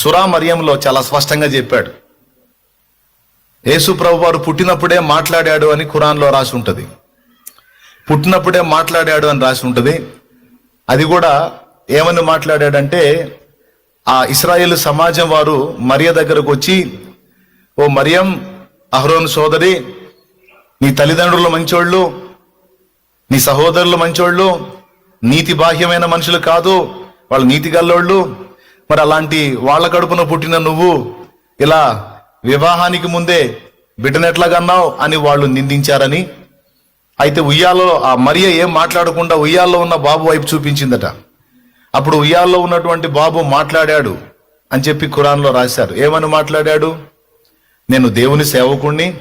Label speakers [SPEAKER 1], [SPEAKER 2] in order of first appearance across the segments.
[SPEAKER 1] సురా మరియంలో చాలా స్పష్టంగా చెప్పాడు. యేసు ప్రభు వారు పుట్టినప్పుడే మాట్లాడాడు అని ఖురాన్లో రాసి ఉంటుంది. పుట్టినప్పుడే మాట్లాడాడు అని రాసి ఉంటుంది. అది కూడా ఏమని మాట్లాడాడంటే ఆ ఇస్రాయేల్ సమాజం వారు మరియ దగ్గరకు వచ్చి ఓ మరియం అహ్రోన్ సోదరి నీ తల్లిదండ్రులు మంచోళ్ళు నీ సహోదరులు మంచోళ్ళు నీతి బాహ్యమైన మనుషులు కాదు వాళ్ళు నీతి గల్లోళ్ళు మరి అలాంటి వాళ్ళ కడుపున పుట్టిన నువ్వు ఇలా వివాహానికి ముందే బిడ్డనెట్లాగన్నావు అని వాళ్ళు నిందించారని అయితే ఉయ్యాలో ఆ మరియ ఏం మాట్లాడకుండా ఉయ్యాల్లో ఉన్న బాబు వైపు చూపించిందట. అప్పుడు ఉయ్యాల్లో ఉన్నటువంటి బాబు మాట్లాడాడు అని చెప్పి ఖురాన్లో రాశారు. ఏమని మాట్లాడాడు? నేను దేవుని సేవకుణ్ణి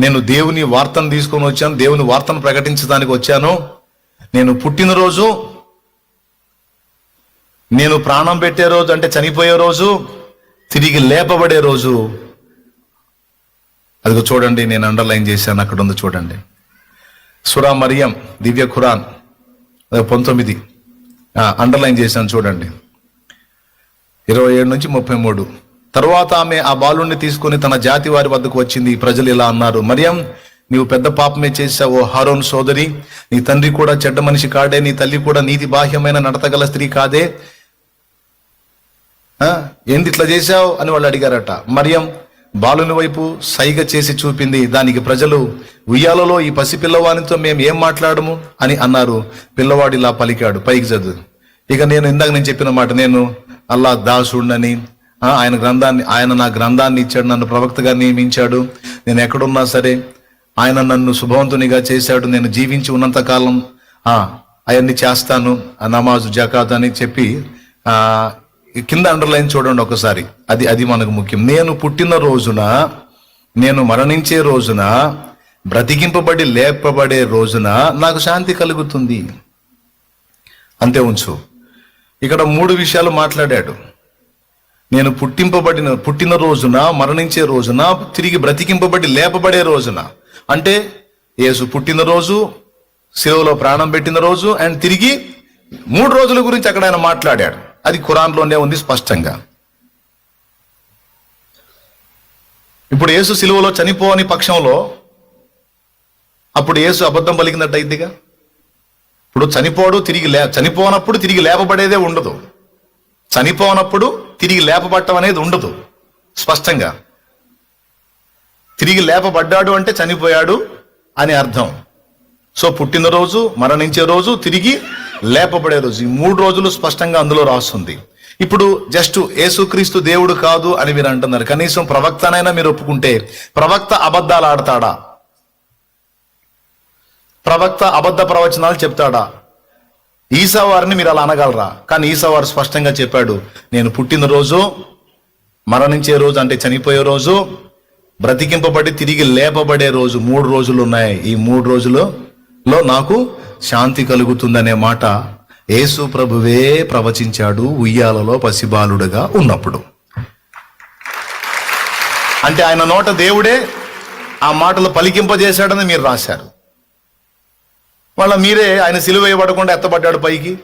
[SPEAKER 1] నేను దేవుని వార్తను తీసుకొని వచ్చాను దేవుని వార్తను ప్రకటించడానికి వచ్చాను. నేను పుట్టినరోజు నేను ప్రాణం పెట్టే రోజు అంటే చనిపోయే రోజు తిరిగి లేపబడే రోజు. అదిగో చూడండి నేను అండర్లైన్ చేశాను అక్కడ ఉంది చూడండి. సురా మరియం దివ్య ఖురాన్. పంతొమ్మిది. అండర్లైన్ చేశాను చూడండి. ఇరవై ఏడు నుంచి ముప్పై మూడు. తర్వాత ఆమె ఆ బాలుణ్ణి తీసుకుని తన జాతి వారి వద్దకు వచ్చింది. ప్రజలు ఇలా అన్నారు మరియం నీవు పెద్ద పాపమే చేశావు హరోన్ సోదరి. నీ తండ్రి కూడా చెడ్డ మనిషి కాడే నీ తల్లి కూడా నీతి బాహ్యమైన నడతగల స్త్రీ కాదే. ఏంది ఇట్లా చేశావు? అని వాళ్ళు అడిగారట. మరియం బాలుని వైపు సైగ చేసి చూపింది దానికి ప్రజలు ఉయ్యాలలో ఈ పసి పిల్లవానితో మేము ఏం మాట్లాడము? అని అన్నారు. పిల్లవాడు ఇలా పలికాడు పైకి చదువు. ఇక నేను ఇందాక నేను చెప్పిన మాట నేను అల్లా దాసుడినని ఆయన గ్రంథాన్ని ఆయన నా గ్రంథాన్ని ఇచ్చాడు నన్ను ప్రవక్తగా నియమించాడు. నేను ఎక్కడున్నా సరే ఆయన నన్ను శుభవంతునిగా చేశాడు. నేను జీవించి ఉన్నంత కాలం ఆ అవన్నీ చేస్తాను నమాజు జకాత్ అని చెప్పి ఆ కింద అండర్లైన్ చూడండి ఒకసారి. అది అది మనకు ముఖ్యం. నేను పుట్టిన రోజున నేను మరణించే రోజున బ్రతికింపబడి లేపబడే రోజున నాకు శాంతి కలుగుతుంది. అంతే ఉంచు. ఇక్కడ మూడు విషయాలు మాట్లాడాడు. నేను పుట్టింపబడిన పుట్టిన రోజున మరణించే రోజున తిరిగి బ్రతికింపబడి లేపబడే రోజున. అంటే యేసు పుట్టిన రోజు ప్రాణం పెట్టిన రోజు అండ్ తిరిగి మూడు రోజుల గురించి అక్కడ ఆయన మాట్లాడాడు. అది ఖురాన్లోనే ఉంది స్పష్టంగా. ఇప్పుడు యేసు సిలువలో చనిపోని పక్షంలో అప్పుడు యేసు అబద్ధం పలికినట్టు ఇప్పుడు చనిపోడు తిరిగి లే చనిపోనప్పుడు తిరిగి లేపబడేదే ఉండదు. చనిపోనప్పుడు తిరిగి లేపబట్టం అనేది ఉండదు. స్పష్టంగా. తిరిగి లేపబడ్డాడు అంటే చనిపోయాడు అని అర్థం. సో పుట్టినరోజు మరణించే రోజు తిరిగి లేపబడే రోజు ఈ మూడు రోజులు స్పష్టంగా అందులో రాస్తుంది. ఇప్పుడు జస్ట్ యేసుక్రీస్తు దేవుడు కాదు అని మీరు అంటున్నారు. కనీసం ప్రవక్తనైనా మీరు ఒప్పుకుంటే ప్రవక్త అబద్ధాలు ఆడతాడా? ప్రవక్త అబద్ధ ప్రవచనాలు చెప్తాడా? ఈసావారిని మీరు అలా అనగలరా? కానీ ఈసావారు స్పష్టంగా చెప్పాడు నేను పుట్టినరోజు మరణించే రోజు అంటే చనిపోయే రోజు బ్రతికింపబడి తిరిగి లేపబడే రోజు మూడు రోజులు ఉన్నాయి. ఈ మూడు రోజులలో నాకు శాంతి కలుగుతుందనే మాట యేసు ప్రభువే ప్రవచించాడు ఉయ్యాలలో పసిబాలుడుగా ఉన్నప్పుడు. అంటే ఆయన నోట దేవుడే ఆ మాటలు పలికింపజేశాడని మీరు రాశారు. వాళ్ళ మీరే ఆయన సిలువ వేయబడకుండా ఎత్తబడ్డాడు పైకి.